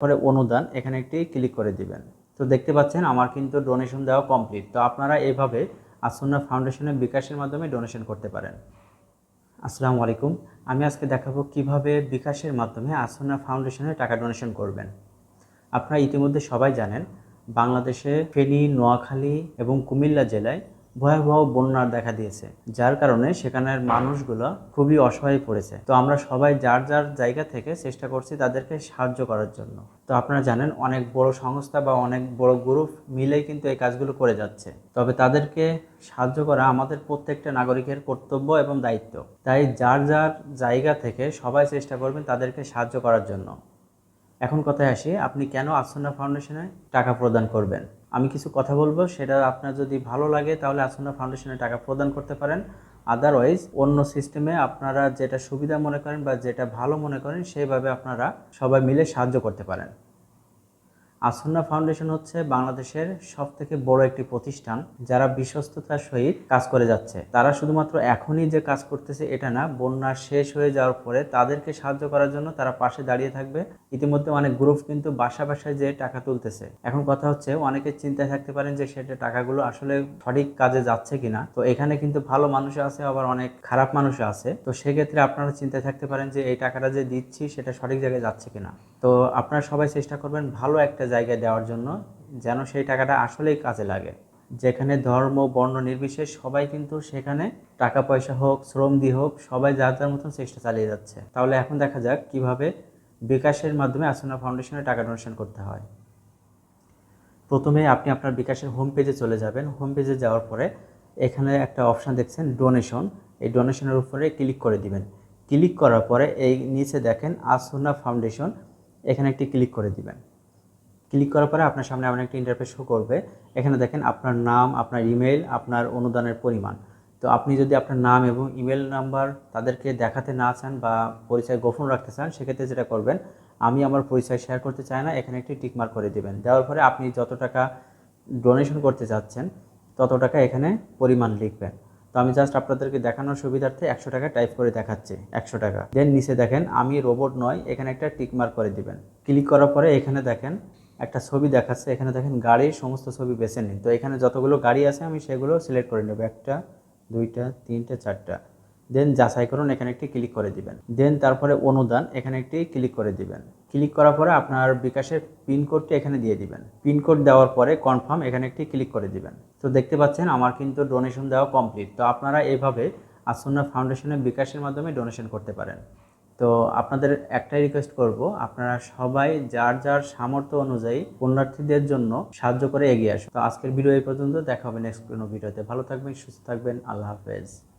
পরে অনুদান এখানে একটি ক্লিক করে দিবেন। তো দেখতে পাচ্ছেন আমার কিন্তু ডোনেশন দেওয়া কমপ্লিট তো আপনারা এভাবে আসন্না ফাউন্ডেশনের বিকাশের মাধ্যমে ডোনেশন করতে পারেন। আসসালামু আলাইকুম। আমি আজকে দেখাবো কীভাবে বিকাশের মাধ্যমে আসন্না ফাউন্ডেশনে টাকা ডোনেশন করবেন। আপনারা ইতিমধ্যে সবাই জানেন, বাংলাদেশে ফেনী, নোয়াখালী এবং কুমিল্লা জেলায় ভয়াবহ বন্যার দেখা দিয়েছে, যার কারণে সেখানের মানুষগুলো খুবই অসহায় পড়েছে। তো আমরা সবাই যার যার জায়গা থেকে চেষ্টা করছি তাদেরকে সাহায্য করার জন্য। তো আপনারা জানেন, অনেক বড় সংস্থা বা অনেক বড় গ্রুপ মিলেই কিন্তু এই কাজগুলো করে যাচ্ছে। তবে তাদেরকে সাহায্য করা আমাদের প্রত্যেকটা নাগরিকের কর্তব্য এবং দায়িত্ব। তাই যার যার জায়গা থেকে সবাই চেষ্টা করবেন তাদেরকে সাহায্য করার জন্য। এখন কথায় আসি, আপনি কেন আসন্না ফাউন্ডেশনে টাকা প্রদান করবেন? আমি কিছু কথা বলব, সেটা আপনার যদি ভালো লাগে তাহলে আসন্না ফাউন্ডেশনে টাকা প্রদান করতে পারেন। আদারওয়াইজ অন্য সিস্টেমে আপনারা যেটা সুবিধা মনে করেন বা যেটা ভালো মনে করেন, সেইভাবে আপনারা সবাই মিলে সাহায্য করতে পারেন। আসন্না ফাউন্ডেশন হচ্ছে বাংলাদেশের সব থেকে বড় একটি প্রতিষ্ঠান যারা বিশ্বস্ততার সহিত কাজ করে যাচ্ছে। তারা শুধুমাত্র এখনই যে কাজ করতেছে এটা না, বন্যা শেষ হয়ে যাওয়ার পরে তাদেরকে সাহায্য করার জন্য তারা পাশে দাঁড়িয়ে থাকবে। ইতিমধ্যে অনেক গ্রুপ কিন্তু বাসা বাসায় যে টাকা তুলতেছে। এখন কথা হচ্ছে অনেকে চিন্তায় থাকতে পারেন যে সেটা টাকাগুলো আসলে সঠিক কাজে যাচ্ছে কিনা। তো এখানে কিন্তু ভালো মানুষ আছে, আবার অনেক খারাপ মানুষ আছে। তো সেক্ষেত্রে আপনারা চিন্তায় থাকতে পারেন যে এই টাকাটা যে দিচ্ছি সেটা সঠিক জায়গায় যাচ্ছে কিনা। তো আপনারা সবাই চেষ্টা করবেন ভালো একটা জায়গায় দেওয়ার জন্য যেন সেই টাকাটা আসলেই কাজে লাগে। যেখানে ধর্ম, বর্ণ নির্বিশেষ সবাই কিন্তু সেখানে টাকা পয়সা হোক, শ্রম দিয়ে হোক, সবাই যার যার মতন চেষ্টা চালিয়ে যাচ্ছে। তাহলে এখন দেখা যাক কীভাবে বিকাশের মাধ্যমে আসনা ফাউন্ডেশনে টাকা ডোনেশন করতে হয়। প্রথমে আপনি আপনার বিকাশের হোম পেজে চলে যাবেন। হোম পেজে যাওয়ার পরে এখানে একটা অপশান দেখছেন ডোনেশন এই ডোনেশনের উপরে ক্লিক করে দিবেন। ক্লিক করার পরে এই নিচে দেখেন আসুনা ফাউন্ডেশন। এখানে একটি ক্লিক করে দিবেন। ক্লিক করার পরে আপনার সামনে এমন একটা ইন্টারফেস শো করবে। এখানে দেখেন আপনার নাম, আপনার ইমেল আপনার অনুদানের পরিমাণ। তো আপনি যদি আপনার নাম এবং ইমেল নাম্বার তাদেরকে দেখাতে না চান বা পরিচয় গোপন রাখতে চান, সেক্ষেত্রে যেটা করবেন, আমি আমার পরিচয় শেয়ার করতে চাই না, এখানে একটি টিকমার্ক করে দেবেন। দেওয়ার পরে আপনি যত টাকা ডোনেশন করতে চাচ্ছেন, তত টাকা এখানে পরিমাণ লিখবেন। তো আমি জাস্ট আপনাদেরকে দেখানোর সুবিধার্থে একশো টাকা টাইপ করে দেখাচ্ছি, একশো টাকা। দেন নিচে দেখেন, আমি রোবট নয়, এখানে একটা টিকমার্ক করে দিবেন। ক্লিক করার পরে এখানে দেখেন একটা ছবি দেখাচ্ছে, এখানে দেখেন গাড়ির সমস্ত ছবি বেছে নিন। তো এখানে যতগুলো গাড়ি আছে, আমি সেগুলো সিলেক্ট করে নেব। একটা, দুইটা, তিনটা, চারটা। দেন যাচাই করুন, এখানে একটি ক্লিক করে দিবেন। দেন তারপরে অনুদান, এখানে একটি ক্লিক করে দিবেন। ক্লিক করার পরে আপনার বিকাশের পিনকোডটি এখানে দিয়ে দিবেন। পিনকোড দেওয়ার পরে কনফার্ম এখানে একটি ক্লিক করে দিবেন। তো দেখতে পাচ্ছেন, আমার কিন্তু ডোনেশন দেওয়া কমপ্লিট তো আপনারা এভাবে আসন্না ফাউন্ডেশনের বিকাশের মাধ্যমে ডোনেশন করতে পারেন। তো আপনাদের একটাই রিকোয়েস্ট করব, আপনারা সবাই যার যার সামর্থ্য অনুযায়ী পুণ্যার্থীদের জন্য সাহায্য করে এগিয়ে আসুন। তো আজকের ভিডিও এই পর্যন্ত, দেখা হবে নেক্সট কোনো ভিডিওতে ভালো থাকবেন, সুস্থ থাকবেন, আল্লাহ হাফেজ।